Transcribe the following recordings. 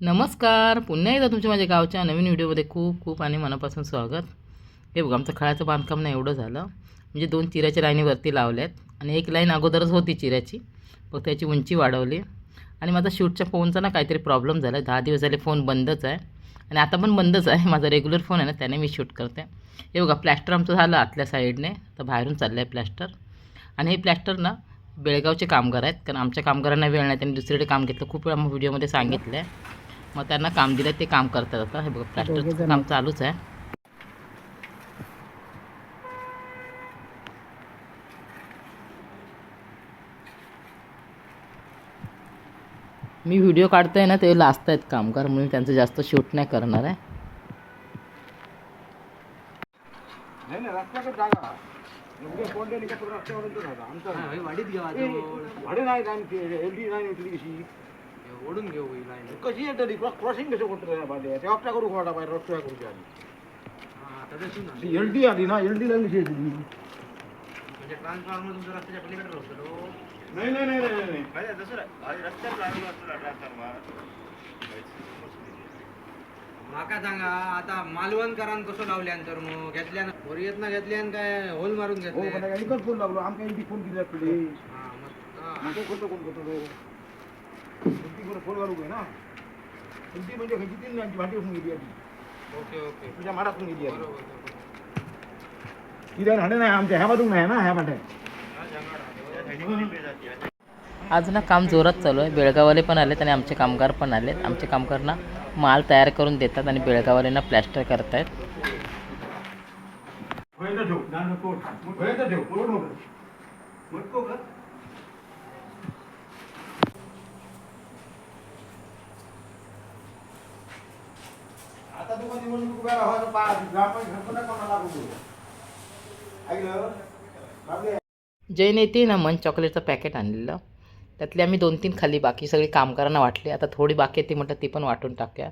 नमस्कार. पुन्हा एकदा तुमच्या माझ्या गावच्या नवीन व्हिडिओमध्ये खूप खूप आणि मनापासून स्वागत. हे बघा आमचं खळाचं बांधकाम नाही एवढं झालं. म्हणजे दोन चिऱ्याच्या लाईनीवरती लावल्यात आणि एक लाईन अगोदरच होती चिऱ्याची. फक्त त्याची उंची वाढवली. आणि माझा शूटच्या फोनचा ना काहीतरी प्रॉब्लेम झाला दहा दिवस झाले फोन बंदच आहे. आणि आता पण बंदच आहे. माझा रेग्युलर फोन आहे ना त्याने मी शूट करते. हे बघा प्लॅस्टर आमचं झालं आतल्या साईडने तर बाहेरून चाललं आहे प्लॅस्टर आणि हे प्लॅस्टर ना बेळगावचे कामगार आहेत. कारण आमच्या कामगारांना वेळ नाही त्यांनी दुसरीकडे काम घेतलं. खूप वेळा मग व्हिडिओमध्ये सांगितलं आहे मग त्यांना काम दिलं ते काम करतात आता. हे बघा प्लॅस्टरचं काम चालूच आहे. मी व्हिडिओ काढतोय ना ते लाजत आहेत कामगार म्हणून त्यांचं जास्त शूट नाही करणार आहे. नाही नाही ओढून घेऊ ही लाईन. कशी येतली क्रॉसिंग कसं करतो भाडे ते ऑप्टा करू वाटा बाहेर रस्त्या करू आधी हा तशी ना. ती एलडी आली ना लागली कशी येतली म्हणजे ट्रान्सफॉर्मर तुमच्या रस्त्याच्या पलीकडे राहतो नाही नाही नाही नाही नाही. माका सांगा आता मालवणकरांन कसं लावल्यान तर मग? घेतल्यान वरयेतना घेतल्यान काय होल मारून हो घेतले पण एकच फोन लागलो. आमच्या एलडी फोन केली पुढे. हा मग हा. आमचं कोणतं कोण करतो तो? कोण फोन घालू ना म्हणजे खंयची तीन आमची भांडी होऊन गेली आधी. Okay okay. तुझ्या माडातून गेली आधी. बरोबर बरोबर. तिथे हाडे नाही आमच्या ह्या बाजून नाही ना ह्या पाट्या हा, जंगल आहे. आज ना काम जोरात चालू आहे. बेळगाववाले पण आलेत आणि आमचे कामगार पण आलेत. आमचे कामगारांना माल तयार करून देतात आणि बेळगाववाल्यांना प्लॅस्टर करतायत. ठेव व्हायचं ठेव बरोबर नको नको का आता तुम्हाला निवडणूक उभ्या राहायचं पा ग्रामपंचायत घरपणा कोणाला बघू ऐकलं बाबले जैन येते ना मन चॉकलेटचं पॅकेट आणलेलं. त्यातले आम्ही दोन तीन खाली बाकी सगळी कामगारांना वाटले. आता थोडी बाकी ती म्हटलं ती पण वाटून टाकूया.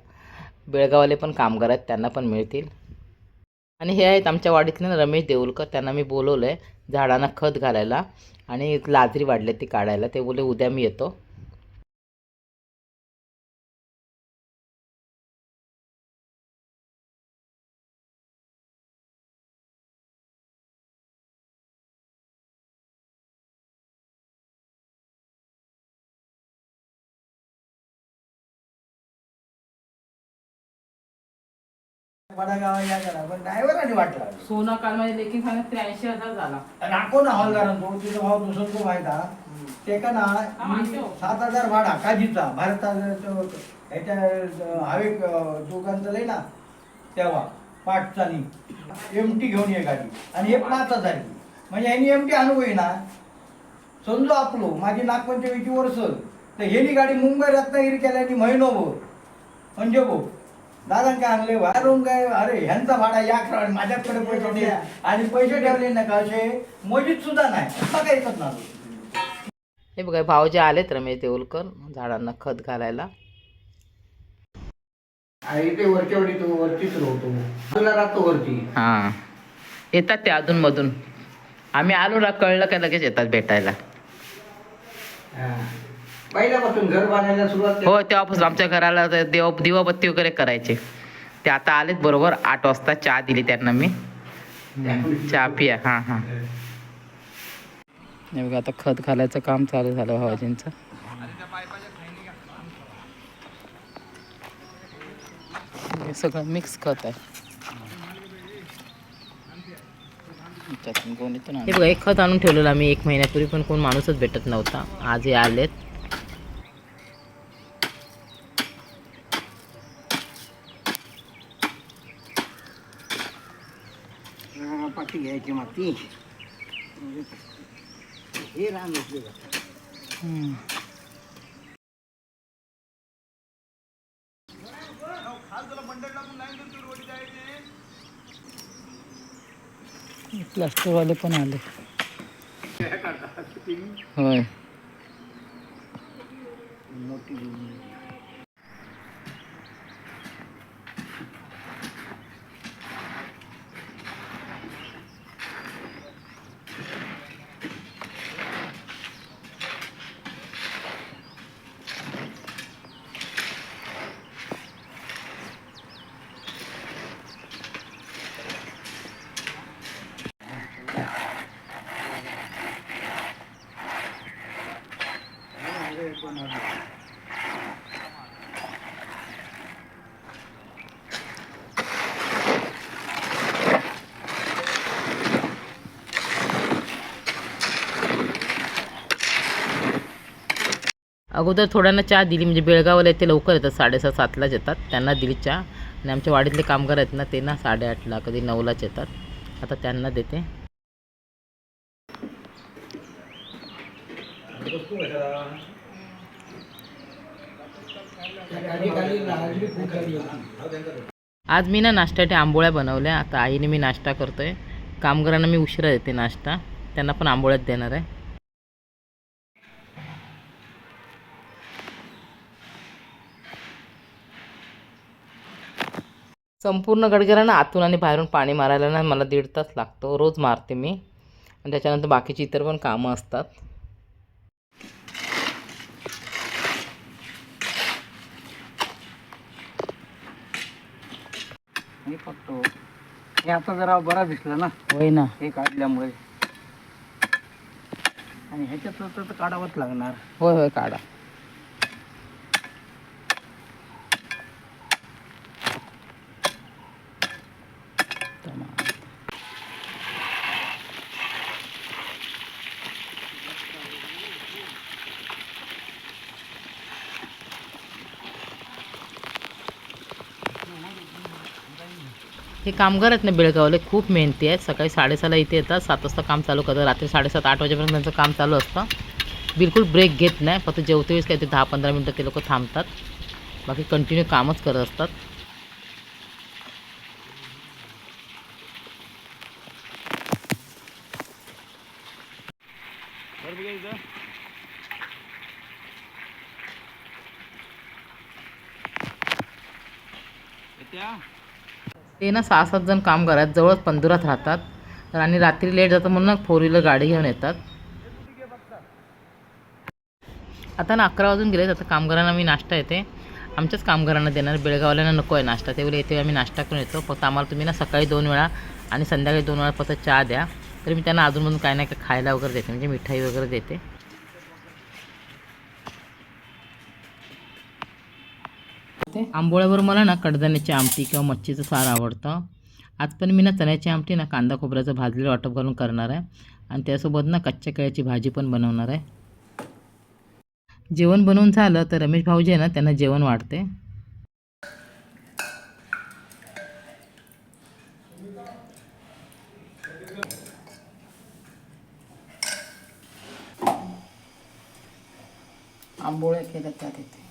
बेळगाववाले पण कामगार आहेत त्यांना पण मिळतील. आणि हे आहेत आमच्या वाडीतले ना रमेश देऊलकर त्यांना मी बोलवलं आहे झाडांना खत घालायला. आणि लाजरी वाढले ती काढायला. ते बोले उद्या मी येतो. वडागाव या करा पण ड्रायव्हरांनी वाटला. सोना काल माझ्या देखील सांगत त्र्याऐंशी हजार झाला. राखो ना तिचा भाव दुसरं खूप आहे का? ना. सात हजार भाडा काजीचा भारतात ह्याच्या हवे दोघांचं लय ना तेव्हा पाठ चाली एम टी घेऊन ये गाडी. आणि हे पाच हजार. म्हणजे ह्यांनी एम टी अनुभवी ना समजू आपलो माझी नागपंचमीची वर्ष. तर हेली गाडी मुंबई रत्नागिरी केल्यानी महिनोभर म्हणजे भाऊ दादा काय आणले बाहेरून काय? अरे ह्यांचा भाडा या करा माझ्याकडे पैसे दे आणि पैसे ठेवले ना का असे मोजीत सुद्धा नाही. काही करत नाही हे बघा भाऊजी आलेत रमेश देऊलकर झाडांना खत घालायला. आणि ते वरच्या वरती तो वरतीच राहतो. तुला राहतो वरती. हां. येतात ते अधूनमधून. आम्ही आलो ना कळलं का लगेच येतात भेटायला. पहिल्यापासून घर बांधायला सुरुवात केली. हो तेव्हापासून आमच्या घराला ते देव दिवाबत्ती वगैरे करायचे. ते आता आलेत बरोबर आठ वाजता चहा दिली त्यांना मी. चहा पिया हां हां. हे बघा आता खत घालायचं काम चालू झालं भावाजींचं. हे सगळं मिक्स खत आहे. हे बघा एक खत आणून ठेवलेलं आम्ही एक महिन्यापूर्वी पण कोण माणूसच भेटत नव्हता. आज हे आलेत. पाठी घ्यायची माती हे रान घेतले हम्म. प्लास्टरवाले पण आले. होय. अगोदर थोड्यांना चहा दिली म्हणजे बेळगावला येते लवकर येतात साडेसात सातलाच येतात. त्यांना दिली चहा. आणि आमच्या वाडीतले कामगार आहेत ना ते ना साडेआठला कधी नऊलाच येतात. आता त्यांना देते. आज मी ना नाश्त्यासाठी आंबोळ्या बनवल्या. आता आईने मी नाश्ता करतोय. कामगारांना मी उशिरा देते नाश्ता. त्यांना पण आंबोळ्याच देणार आहे. संपूर्ण गडगरांना आतून आणि बाहेरून पाणी मारायला ना मला दीड तास लागतो. रोज मारते मी. आणि त्याच्यानंतर बाकीची इतर पण कामं असतात. हे फक्त. हे आता जरा बरा दिसला ना. होय ना. हे काढल्यामुळे. आणि ह्याच्यात तर तर काढावंच लागणार. होय होय काढा. हे कामगार आहेत ना बेळगावले. खूप मेहनती आहेत. सकाळी साडेसहाला इथे येतात. सात वाजता काम चालू करतात. रात्री साडेसात आठ वाजेपर्यंत त्यांचं काम चालू असतं. बिलकुल ब्रेक घेत नाही. फक्त जेवते वेळेस काय ते दहा पंधरा मिनटं ते लोक थांबतात. बाकी कंटिन्यू कामच करत असतात. ते ना सहा सात जण काम करतात जवळच पंधरात राहतात. तर आणि रात्री लेट जातं म्हणून फोर व्हीलर गाडी घेऊन येतात. आता ना अकरा वाजून गेले आता कामगारांना मी नाश्ता येते. आमच्याच कामगारांना देणार बेळगावल्यांना नको आहे नाश्ता. ते येते आम्ही नाश्ता करून येतो. फक्त आम्हाला तुम्ही ना सकाळी दोन वेळा आणि संध्याकाळी दोन वेळा फक्त चहा द्या. तर मी त्यांना अजूनमधून काय नाही काय खायला वगैरे देते. म्हणजे मिठाई वगैरे देते. आंबोळ्यावर मला ना कडधान्याची आमटी किंवा मच्छीचं सार आवडतं. आज पण मी ना चण्याची आमटी ना कांदा खोबऱ्याचं भाजलेलं वाटप घालून करणार आहे. आणि त्यासोबत ना कच्च्या केळ्याची भाजी पण बनवणार आहे. जेवण बनवून झालं तर रमेश भाऊजी आहे ना त्यांना जेवण वाढते. आंबोळ्या केल्या त्या तिथे.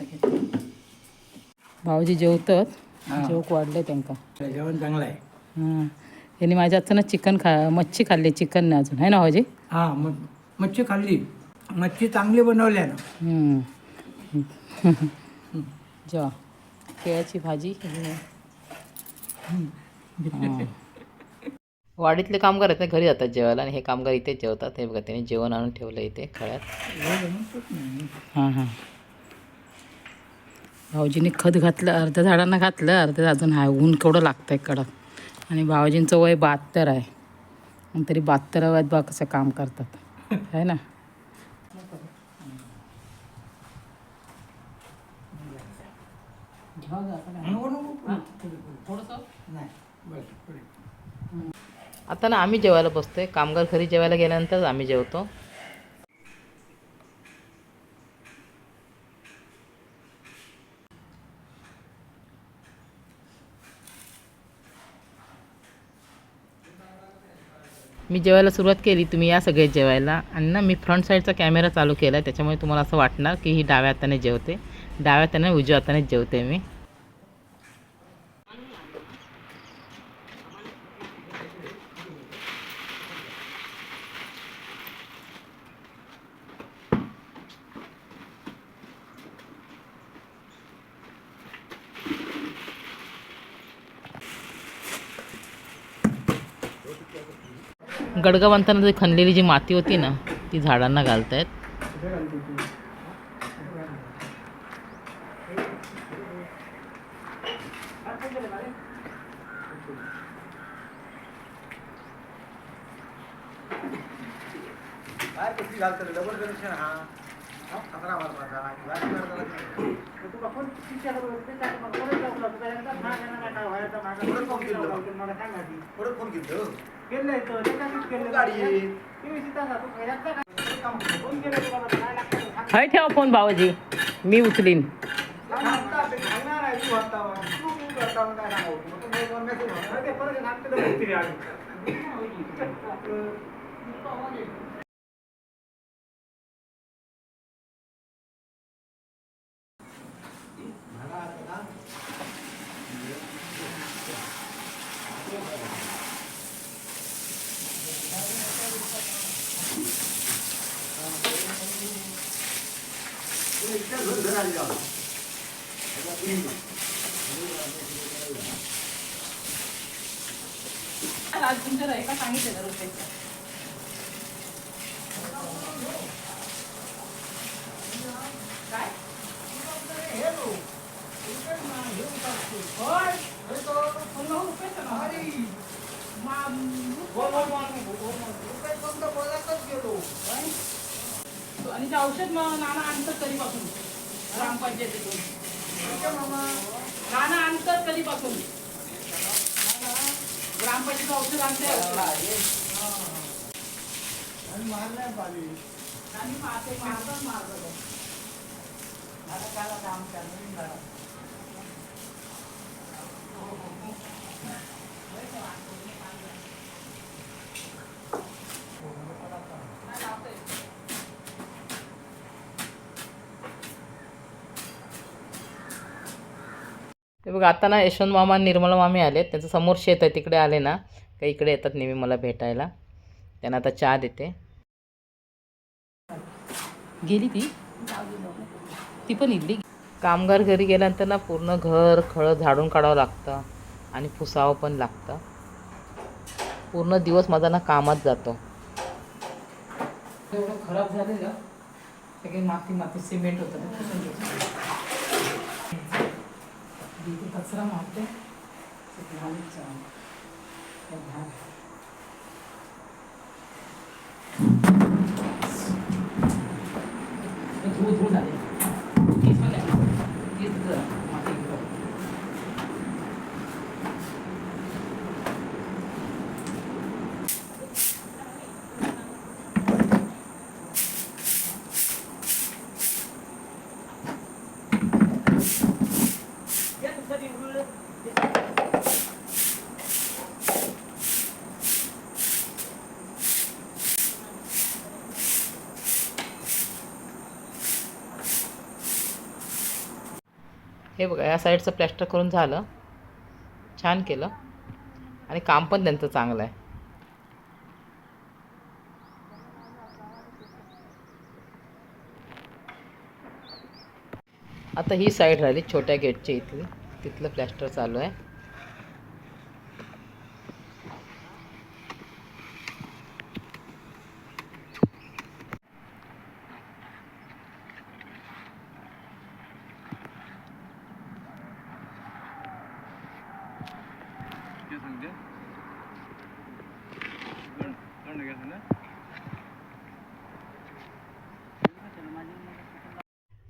घेते. भाऊजी जेवतात. हा. जेवक वाढले त्यांका. जेवण चांगलं आहे. हां. यांनी माझ्या हातचं ना चिकन खा मच्छी खाल्ली चिकन नाही अजून. आहे ना भाऊजी? हा मग मच्छी खाल्ली. मच्छी चांगली बनवल्या ना. हम्म. जेवा केळ्याची भाजी. हां. वाडीतले कामगार आहेत ना घरी जातात जेवायला आणि हे कामगार इथेच जेवतात. हे बघा त्यांनी जेवण आणून ठेवलं इथे खळ्यात. हां हां. भाऊजीने खत घातलं अर्ध्या झाडांना घातलं अर्ध्या अजून आहे ऊन केवढं लागतंय कडक. आणि भाऊजींचं वय बहात्तर आहे. आणि तरी बहात्तर वयात बा कसं काम करतात. आहे ना? नाही. बस पुढे. आता ना आम्ही जेवायला बसतोय. कामगार घरी जेवायला गेल्यानंतर आम्ही जेवतो. मी जेवायला सुरुवात केली तुम्ही या सगळे जेवायला. आणि ना मी फ्रंट साईडचा कॅमेरा चालू केला आहे त्याच्यामुळे तुम्हाला असं वाटणार की ही डाव्या हाताने जेवते. डाव्या हाताने उजव्या हातानेच जेवते मी. गडगा बांधताना जी खणलेली जी माती होती ना ती झाडांना घालत आहेत कुठली डबल कनेक्शन हा. अकरा वाजता बाहेर तुला कोण फोन केलं परत फोन तो, त्याच्यातच केलं. गाडी. फोन केला काय ते फोन मी उचलीन. ते. तू काय परत आणि ते औषध मग नाना आणतात कधीपासून ग्रामपंचायतीतून. नाना आणतात कधीपासून? ग्रामपंचायत औषध आणते आणि मारण्यात आली. आणि मारते मारतात मारतात बघ आता ना यशवंत मामा आणि निर्मला मामी आले त्यांचं समोर शेत आहे तिकडे आले ना. का इकडे येतात नेहमी मला भेटायला. त्यांना आता चहा देते. गेली ती? ती पण इडली. कामगार घरी गेल्यानंतर ना पूर्ण घर खळं झाडून काढावं लागतं आणि पुसावं पण लागतं. पूर्ण दिवस माझा ना कामात जातो. एवढं खराब झालेलं सगळे माती माती सिमेंट होतं दीदी कचरा मारते धूळ धूळ झाले तीच पण आहे. तीच जरा माती घेऊन. हे बघा या साईडचं प्लॅस्टर करून झालं. छान केलं. आणि काम पण त्यांचं चांगलं आहे. आता ही साईड राहिली छोट्या गेटची इथली. तिथलं प्लॅस्टर चालू आहे.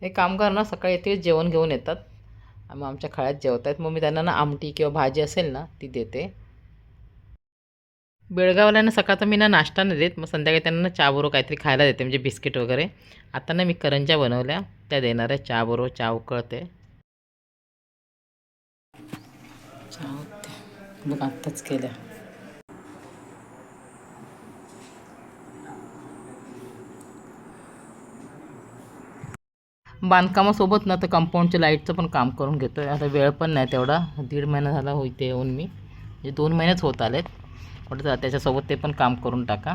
हे कामगार ना सकाळी येते जेवण घेऊन येतात. मग आमच्या खळ्यात जेवत आहेत मग मी त्यांना ना आमटी किंवा भाजी असेल ना ती देते. बेळगावला ना सकाळचा मी ना नाश्ता नाही देत. मग संध्याकाळी त्यांना ना चहाबरोबर काहीतरी खायला देते म्हणजे बिस्किट वगैरे. आता ना मी करंज्या बनवल्या. त्या देणार आहे. चहाबरोबर चहा उकळते. चहा बघ आत्ताच केल्या. बांधकामासोबत ना तर कंपाऊंडच्या लाईटचं पण काम करून घेतो आहे आता वेळ पण नाही तेवढा. दीड महिना झाला होते येऊन मी. म्हणजे दोन महिनेच होत आलेत. म्हटलं त्याच्यासोबत ते पण काम करून टाका.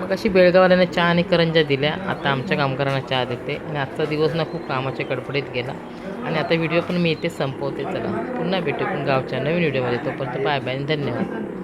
मग अशी बेळगाववाल्याने चहा आणि करंज्या दिल्या. आता आमच्या कामगारांना चहा देते. आणि आजचा दिवस ना खूप कामाच्या गडबडीत गेला. आणि आता व्हिडिओ पण मी इथे संपवते. चला पुन्हा भेटू पण गावच्या नवीन व्हिडिओमध्ये. तोपर्यंत बाय बाय धन्यवाद.